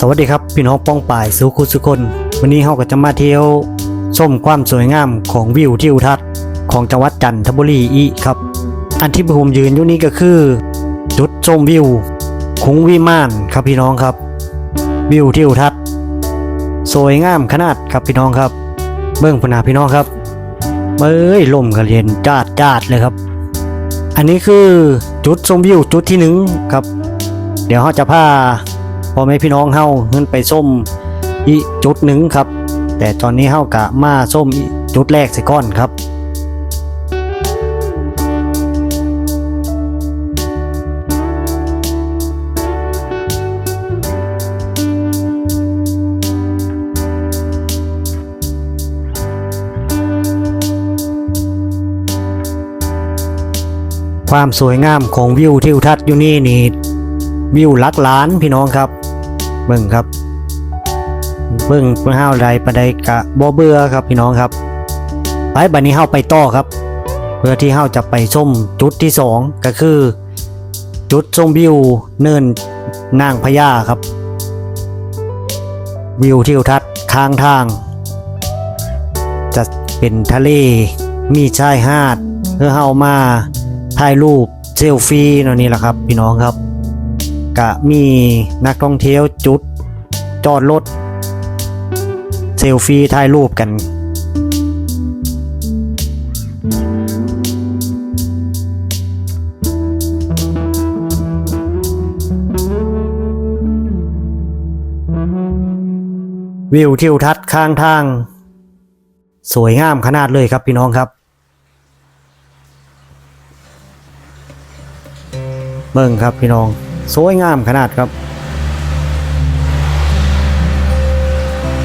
สวัสดีครับพี่น้องป้องป่ายสุขุสุคน วันนี้เราก็จะมาเที่ยวชมความสวยงามของวิวทิวทัศน์ของจังหวัดจันทบุรีอีกครับ อันที่ผมยืนอยู่นี้ก็คือ จุดชมวิวคุ้งวิมานครับพี่น้องครับ วิวทิวทัศน์สวยงามขนาดครับพี่น้องครับ เบื้องพนาพี่น้องครับเอ้ยลมกระเย็นจาดจาดเลยครับ อันนี้คือจุดชมวิวจุดที่หนึ่งครับ เดี๋ยวเราจะพา พ่อแม่พี่น้องเฮาขึ้นไปส้มอีจุดหนึ่งครับ แต่ตอนนี้เฮากะมาส้มจุดแรกสิก่อนครับความสวยงามของวิวทิวทัศน์อยู่นี่นี่วิวลักล้านพี่น้องครับ เบิ่งครับ เบิ่งเพื่อห้าวใดประใดกะบ่เบื่อครับพี่น้องครับไปบัดนี้เฮาไปต่อครับ เพื่อที่เฮาจะไปชมจุดที่สองก็คือ จุดชมวิวเนินนางพญาครับ วิวทิวทัศน์ข้างทาง จะเป็นทะเลมีชายหาดเพื่อเฮามาถ่ายรูปเซลฟี่เนาะนี่แหละครับ พี่น้องครับ กะมีนักท่องเที่ยวจุด จอดรถเซลฟี่ถ่ายรูปกันวิวทิวทัศน์ข้างทาง สวยงามขนาดเลยครับพี่น้องครับ เบิ่งครับพี่น้อง สวยงามขนาดครับ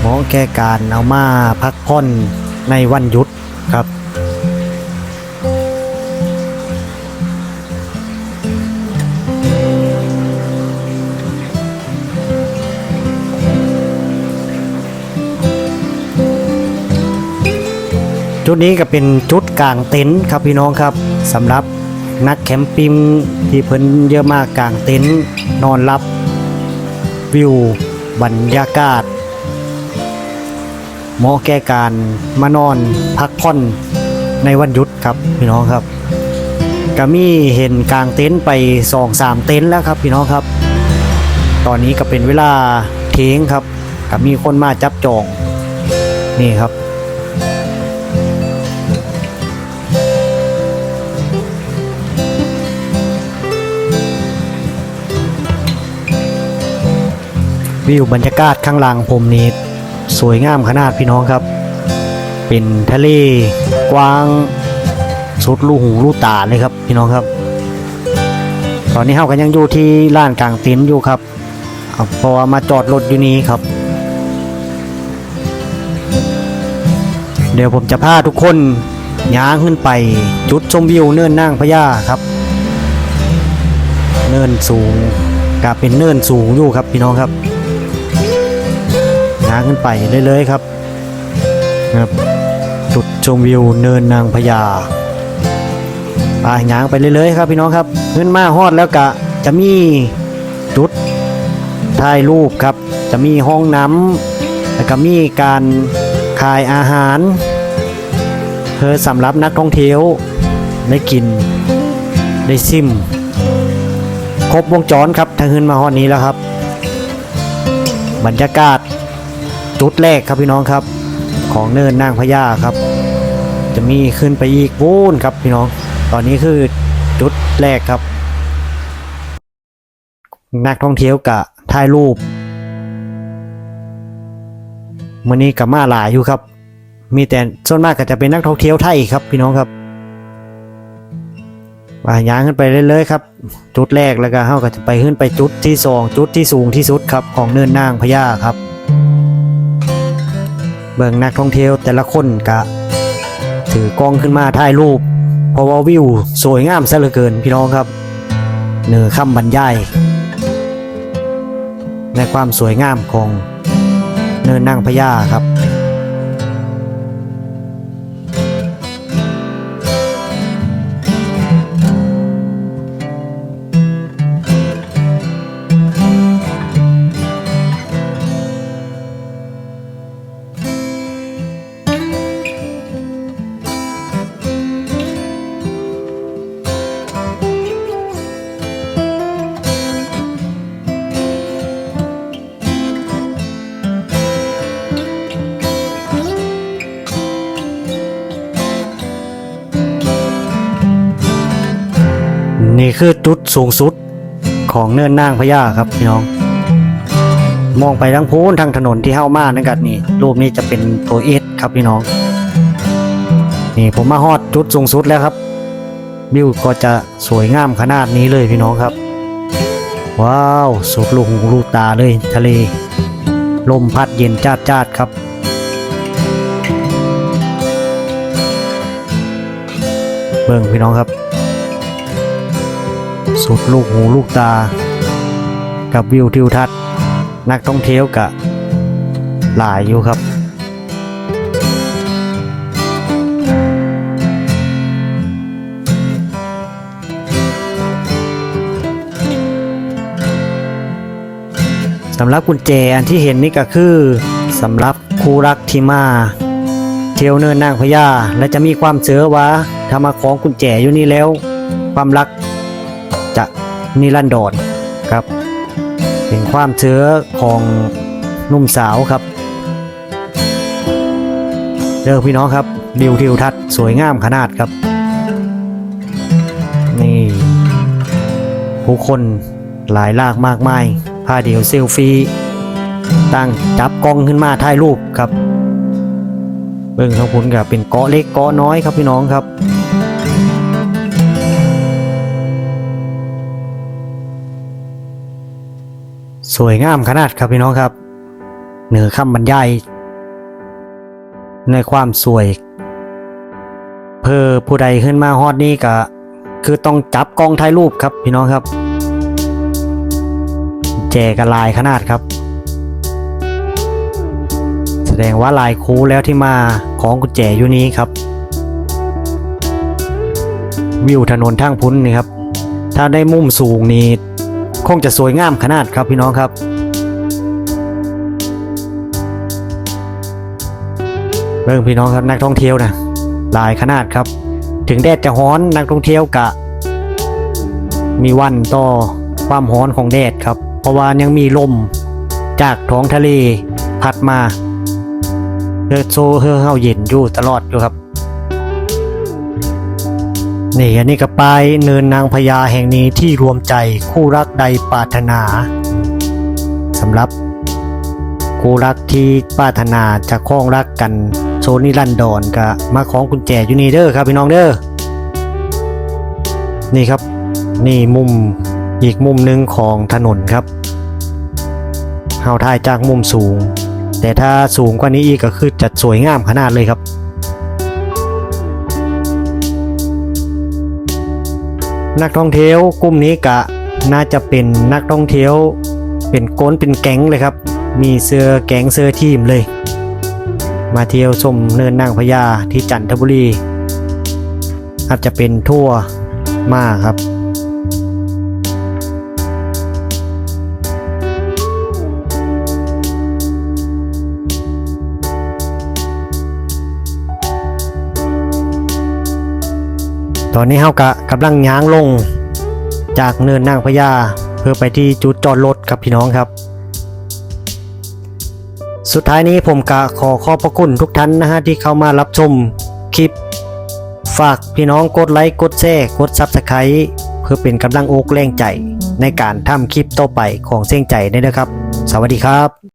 หมอแก่การเอามาพักผ่อนในวันหยุดครับจุดนี้ก็เป็นจุดกลางเต็นท์ครับพี่น้องครับสำหรับ นักแคมปิ้งที่เพิ่นเยอะมากกลางเต็นท์นอนรับวิวบรรยากาศเหมาะแก่การมานอนพักผ่อนในวันหยุดครับพี่น้องครับก็มีเห็นกลางเต็นท์ไปสองสามเต็นท์แล้วครับพี่น้องครับ ตอนนี้ก็เป็นเวลาเทงครับก็มีคนมาจับจองนี่ครับ วิวบรรยากาศข้างหลังผมนี่สวยงามขนาดพี่น้องครับ เป็นทะเลกว้างสุดลูกหูลูกตาเลยครับพี่น้องครับ ตอนนี้เฮากันยังอยู่ที่ลานกลางเต็นท์อยู่ครับเพราะว่ามาจอดรถอยู่นี้ครับ เดี๋ยวผมจะพาทุกคนย้างขึ้นไปจุดชมวิวเนินนางพญาครับ เนินสูงกับเป็นเนินสูงอยู่ครับพี่น้องครับางขึ้นไปเรื่อยๆครับนะครับจุดชมวิวเนินนางพญาไปย้างไปเรื่อยๆครับพี่น้องครับขึ้นมาฮอดแล้วกะจะมีจุดถ่ายรูปครับ จะมีห้องน้ำแล้วก็มีการขายอาหารเพื่อสำหรับนักท่องเที่ยวได้กินได้ซิม ครบวงจรครับทางขึ้นมาฮอดนี้แล้วครับ บรรยากาศ จุดแรกครับพี่น้องครับ ของเนินนางพญาครับ จะมีขึ้นไปอีกวูนครับพี่น้อง ตอนนี้คือจุดแรกครับ นักท่องเที่ยวกะถ่ายรูปมื่อนี้กับมาหลายอยู่ครับ มีแต่ส่วนมากก็จะเป็นนักท่องเที่ยวไทยครับพี่น้องครับว่าย้างขึ้นไปเรื่อยๆครับ จุดแรกแล้วก็เฮาก็จะไปขึ้นไปจุดที่สองจุดที่สูงที่สุดครับ ของเนินนางพญาครับ เบิ่งนักท่องเที่ยวแต่ละคนกะถือกล้องขึ้นมาถ่ายรูป เพราะว่าวิวสวยงามซะเหลือเกินพี่น้องครับเหนือคำบรรยาย ในความสวยงามของเนินนางพญาครับ จุดสูงสุดของเนินนางพญาครับพี่น้อง มองไปทางพูนทางถนนที่เข้ามานั่นกันนี่รูปนี้จะเป็นตัวเอสครับพี่น้อง นี่ผมมาฮอดจุดสูงสุดแล้วครับวิวก็จะสวยงามขนาดนี้เลยพี่น้องครับ ว้าวสุดลูกหูลูกตาเลยทะเล ลมพัดเย็นจ้าดจ้าดครับเบิ่งพี่น้องครับ สุดลูกหูลูกตา กับวิวทิวทัศน์ นักท่องเที่ยวกะหลายอยู่ครับ สำหรับกุญแจอันที่เห็นนี่ก็คือสำหรับคู่รักที่มาเที่ยวเนินนางพญาและจะมีความเชื่อว่าถ้ามาของกุญแจอยู่นี่แล้ว ความรัก จะนิรันดรครับ เป็นความเชื่อของนุ่มสาวครับเด้อพี่น้องครับดิวทิวทัศน์สวยงามขนาดครับ นี่ ผู้คนหลายลากมากมายพาเดียวเซลฟี่ตั้งจับกล้องขึ้นมาถ่ายรูปครับ เบิ่งทั้งพุนกับเป็นเกาะเล็กเกาะน้อยครับพี่น้องครับ สวยงามขนาดครับพี่น้องครับ เหนือคำบรรยายในความสวย เพอผู้ใดขึ้นมาฮอดนี่ก็คือต้องจับกล้องถ่ายรูปครับพี่น้องครับ แจกลายขนาดครับ แสดงว่าลายคูแล้วที่มาของกุญแจอยู่นี้ครับ วิวถนนทางพุ้นนี่ครับ ถ้าได้มุมสูงนี่ คงจะสวยงามขนาดครับพี่น้องครับเบิ่งพี่น้องครับนักท่องเที่ยวนะหลายขนาดครับ ถึงแดดจะร้อนนักท่องเที่ยวกะ มีวันต่อความร้อนของแดดครับ เพราะว่ายังมีลมจากท้องทะเลพัดมาเฮือโซเฮือเฮาเย็นอยู่ตลอดอยู่ครับ นี่อันนี้ก็ปลายเนินนางพญาแห่งนี้ที่รวมใจคู่รักใดปรารถนาสำหรับคู่รักที่ปรารถนาจะคล้องรักกันโซนิรันดอนก็มาของกุญแจอยู่นี่เด้อครับพี่น้องเด้อนี่ครับ นี่มุมอีกมุมหนึ่งของถนนครับเฮาถ่ายจากมุมสูง แต่ถ้าสูงกว่านี้อีกก็คือจะสวยงามขนาดเลยครับ นักท่องเที่ยวกลุ่มนี้กะน่าจะเป็นนักท่องเที่ยว เป็นโกนเป็นแก๊งเลยครับ มีเสื้อแก๊งเสื้อทีมเลย มาเที่ยวชมเนินนางพญาที่จันทบุรีอาจจะเป็นทั่วมาครับ ตอนนี้เฮากะกำลังย้างลง จากเนินนางพญาเพื่อไปที่จุดจอดรถครับพี่น้องครับ สุดท้ายนี้ผมกะขอขอบพระคุณทุกท่านนะฮะที่เข้ามารับชมคลิป ฝากพี่น้องกดไลค์กดแชร์กดซับสไครต์เพื่อเป็นกำลังอกแรงใจในการทำคลิปต่อไปของเสียงใจได้นะครับ สวัสดีครับ